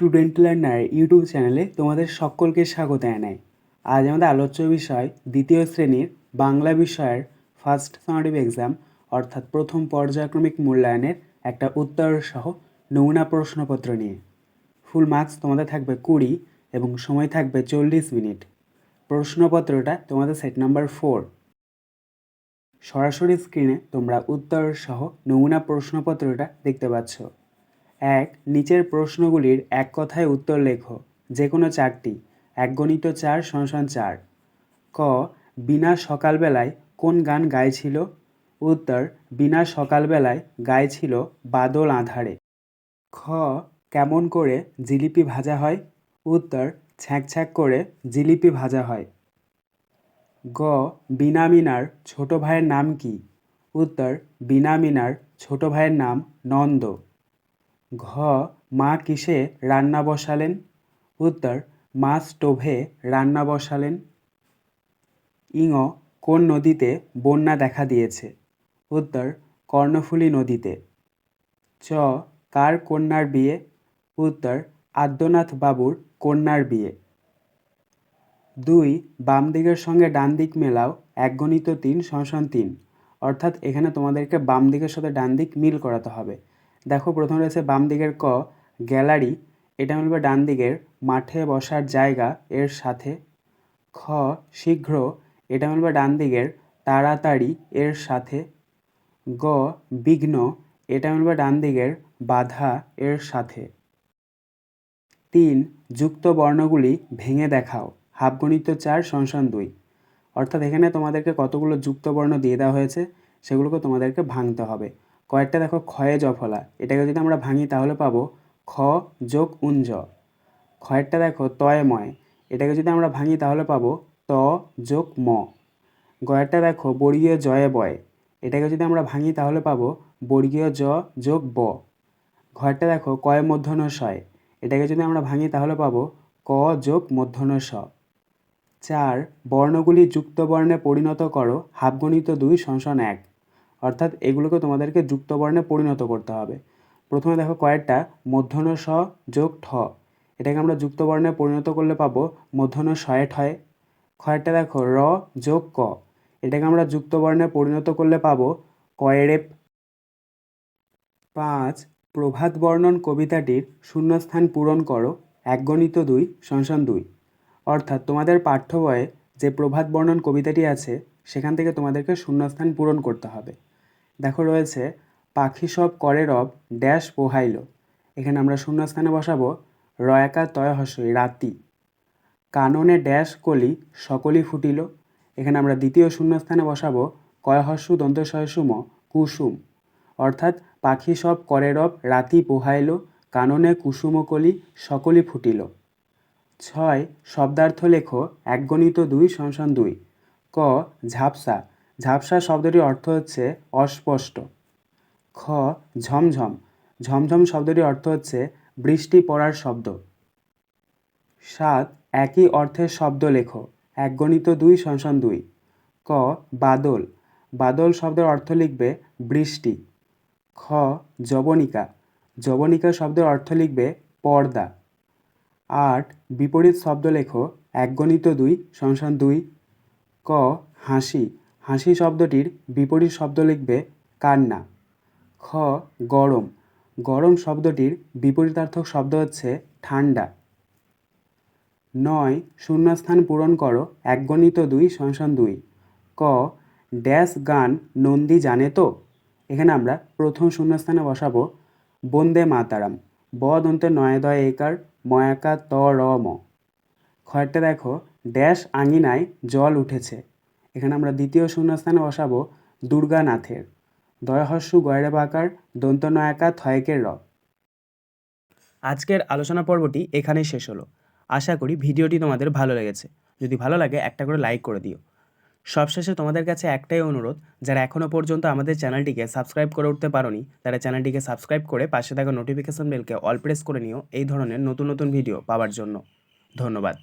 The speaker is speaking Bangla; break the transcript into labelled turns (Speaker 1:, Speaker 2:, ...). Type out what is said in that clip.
Speaker 1: স্টুডেন্ট লার্নার ইউটিউব চ্যানেলে তোমাদের সকলকে স্বাগত জানাই। আজ আমাদের আলোচ্য বিষয় দ্বিতীয় শ্রেণির বাংলা বিষয়ের ফার্স্ট সামারিভ এক্সাম অর্থাৎ প্রথম পর্যায়ক্রমিক মূল্যায়নের একটা উত্তর সহ নমুনা প্রশ্নপত্র নিয়ে। ফুল মার্কস তোমাদের থাকবে কুড়ি এবং সময় থাকবে চল্লিশ মিনিট। প্রশ্নপত্রটা তোমাদের সেট নাম্বার ফোর সরাসরি স্ক্রিনে তোমরা উত্তর সহ নমুনা প্রশ্নপত্রটা দেখতে পাচ্ছ। এক, নিচের প্রশ্নগুলির এক কথায় উত্তর লেখো। যে কোনো চারটি। এক গণিত চার সংসান চার। ক, বিনা সকালবেলায় কোন গান গাইছিল? উত্তর, বিনা সকালবেলায় গাইছিল বাদল আধারে। খ, কেমন করে জিলিপি ভাজা হয়? উত্তর, ছ্যাঁক ছ্যাঁক করে জিলিপি ভাজা হয়। গ, বিনা মিনার ছোট ভাইয়ের নাম কি? উত্তর, বিনা মিনার ছোট ভাইয়ের নাম নন্দ। ঘ, মা কিসে রান্না বসালেন? উত্তর, মা স্টোভে রান্না বসালেন। ইঙ, কোন নদীতে বন্যা দেখা দিয়েছে? উত্তর, কর্ণফুলী নদীতে। চ, কার কন্যার বিয়ে? উত্তর, আদ্যনাথ বাবুর কন্যার বিয়ে। দুই, বাম দিকের সঙ্গে ডান দিক মেলাও এক গণিত তিন সংসন তিন। অর্থাৎ এখানে তোমাদেরকে বাম দিকের সাথে ডান দিক মিল করাতে হবে। দেখো প্রথম রয়েছে বাম দিকের ক, গ্যালারি। এটা মিলবে ডান দিকের, মাঠে বসার জায়গা এর সাথে। খ, শীঘ্র। এটা মিলবে ডান দিকের, তাড়াতাড়ি এর সাথে। গ, বিঘ্ন। এটা মিলবে ডান দিকের, বাধা এর সাথে। তিন, যুক্ত বর্ণগুলি ভেঙে দেখাও। হাফগণিত চার সংসান দুই। অর্থাৎ এখানে তোমাদেরকে কতগুলো যুক্ত বর্ণ দিয়ে দেওয়া হয়েছে, সেগুলোকে তোমাদেরকে ভাঙতে হবে। কয়েকটা দেখো ক্ষয়ে জফলা এটাকে যদি আমরা ভাঙি তাহলে পাবো খ যোগ উঞ্জ ক্ষয়েরটা দেখো তয় ময়। এটাকে যদি আমরা ভাঙি তাহলে পাবো ত যোগ ম। গয়েরটা দেখো বর্গীয় জয়ে বয়। এটাকে যদি আমরা ভাঙি তাহলে পাবো বর্গীয় জ যোগ ব। ঘরটা দেখো কয় মধ্যন শয় এটাকে যদি আমরা ভাঙি তাহলে পাবো ক যোগ মধ্যন স। চার, বর্ণগুলি যুক্ত বর্ণে পরিণত করো, হাফগণিত দুই সংসন এক। অর্থাৎ এগুলোকে তোমাদেরকে যুক্ত বর্ণে পরিণত করতে হবে। প্রথমে দেখো কয়েকটা মূর্ধন্য স যোগ ঠ। এটাকে আমরা যুক্ত বর্ণে পরিণত করলে পাবো মূর্ধন্য শয়ে ঠয়ে। ক্ষয়টা দেখো র যোগ ক। এটাকে আমরা যুক্ত বর্ণে পরিণত করলে পাবো কয়েরেপ পাঁচ প্রভাত বর্ণন কবিতাটির শূন্যস্থান পূরণ করো এক গণিত দুই সংসন দুই। অর্থাৎ তোমাদের পাঠ্য বইয়ে যে প্রভাত বর্ণন কবিতাটি আছে, সেখান থেকে তোমাদেরকে শূন্যস্থান পূরণ করতে হবে। দেখো রয়েছে, পাখি সব করে রব, ড্যাশ পোহাইল। এখানে আমরা শূন্যস্থানে বসাবো, রয়াকা তয় হসই রাতি। কাননে ড্যাশ কলি সকলই ফুটিল। এখানে আমরা দ্বিতীয় শূন্যস্থানে বসাবো কয়হস্যু দন্তশয়সুম কুসুম। অর্থাৎ পাখি সব করে রব, রাতি পোহাইল, কাননে কুসুমকলি সকলই ফুটিল। ছয়, শব্দার্থ লেখো এক গণিত দুই সংসন দুই। ক, ঝাপসা। ঝাপসা শব্দটির অর্থ হচ্ছে অস্পষ্ট। খ, ঝমঝম। ঝমঝম শব্দটির অর্থ হচ্ছে বৃষ্টি পড়ার শব্দ। সাত, একই অর্থের শব্দ লেখো। এক গণিত দুই সংসন দুই। ক, বাদল। বাদল শব্দের অর্থ লিখবে বৃষ্টি। খ জবনিকা জবনিকা শব্দের অর্থ লিখবে পর্দা। আট, বিপরীত শব্দ লেখো। এক গণিত দুই সংসান দুই। ক, হাসি। হাসি শব্দটির বিপরীত শব্দ লিখবে কান্না। খ, গরম। গরম শব্দটির বিপরীতার্থক শব্দ হচ্ছে ঠান্ডা। নয়, শূন্যস্থান পূরণ করো এক গণিত দুই সংসান দুই। ক, ড্যাশ গান নন্দী জানে তো? এখানে আমরা প্রথম শূন্যস্থানে বসাবো, বন্দে মাতারাম। ব দন্তে নয় দয় একার, ময়াকা ত র ম। খয়েরটা দেখো, ড্যাশ আঙিনায় জল উঠেছে। এখানে আমরা দ্বিতীয় শূন্যস্থানে বসাবো দুর্গানাথের। দয়হস্যু গয়রে বাকার দন্ত নয়াকা থয়েকের র আজকের আলোচনা পর্বটি এখানেই শেষ হলো। আশা করি ভিডিওটি তোমাদের ভালো লেগেছে। যদি ভালো লাগে একটা করে লাইক করে দিও। সবশেষে তোমাদের কাছে একটাই অনুরোধ, যারা এখনও পর্যন্ত আমাদের চ্যানেলটিকে সাবস্ক্রাইব করে উঠতে পারোনি, তারা চ্যানেলটিকে সাবস্ক্রাইব করে পাশে থাকা নোটিফিকেশন বেলকে অল প্রেস করে নিও, এই ধরনের নতুন নতুন ভিডিও পাওয়ার জন্য। ধন্যবাদ।